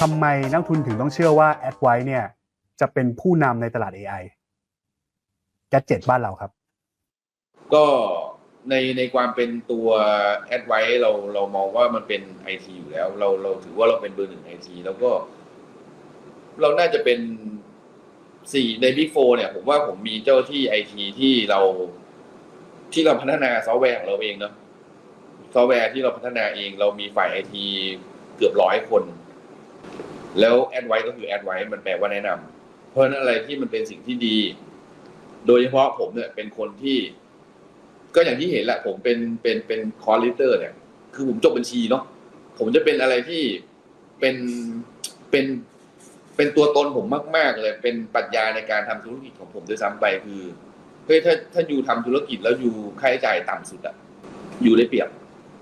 ทำไมนักทุนถึงต้องเชื่อว่า a d v i เนี่ยจะเป็นผู้นำในตลาด AI แกดเจ็ตบ้านเราครับ ก็ในในความเป็นตัวแอดไวเราเรามองว่ามันเป็นไอทีอยู่แล้ว เราเราถือว่าเราเป็นเบอร์หนึ่งไอทีแล้วก็ เราน่าจะเป็นสี่ในบิ๊กโฟเนี่ยผมว่าผมมีเจ้าที่ไอทีที่เราที่เราพัฒนาซอฟต์แวร์ของเราเองเนาะซอฟต์แวร์ที่เราพัฒนาเอง เรามีฝ่ายไอทีเกือบร้อยคน แล้วแอดไวก็คือแอดไวมันแปลว่าแนะนำเพราะนั้นอะไรที่มันเป็นสิ่งที่ดี โดยเฉพาะผมเนี่ยเป็นคนที่ ก็อย่างที่เห็นแหละ ผมเป็นเป็นเป็นคอร์ลิเตอร์ เนี่ย คือผมจบบัญชีเนาะผมจะเป็นอะไรที่เป็นเป็นเป็นตัวตนผมมาก ๆ เลย เป็นปรัชญาในการทำธุรกิจของผมด้วยซ้ำไปคือเฮ้ยถ้าถ้าอยู่ทำธุรกิจแล้วอยู่ค่าใช้จ่ายต่ำสุดอะอยู่ได้เปรียบ